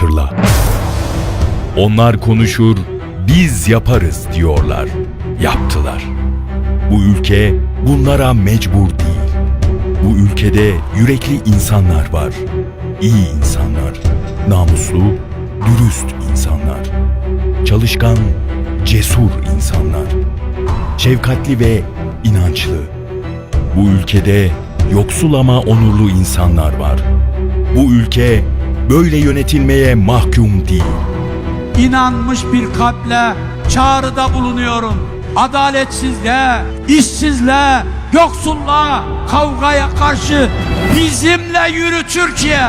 hatırla. Onlar konuşur, biz yaparız diyorlar. Yaptılar. Bu ülke bunlara mecbur değil. Bu ülkede yürekli insanlar var. İyi insanlar, namuslu, dürüst insanlar. Çalışkan, cesur insanlar. Şefkatli ve inançlı. Bu ülkede yoksul ama onurlu insanlar var. Bu ülke böyle yönetilmeye mahkum değil. inanmış bir kalple çağrıda bulunuyorum. Adaletsizliğe, işsizliğe, yoksulluğa, kavgaya karşı bizimle yürü Türkiye.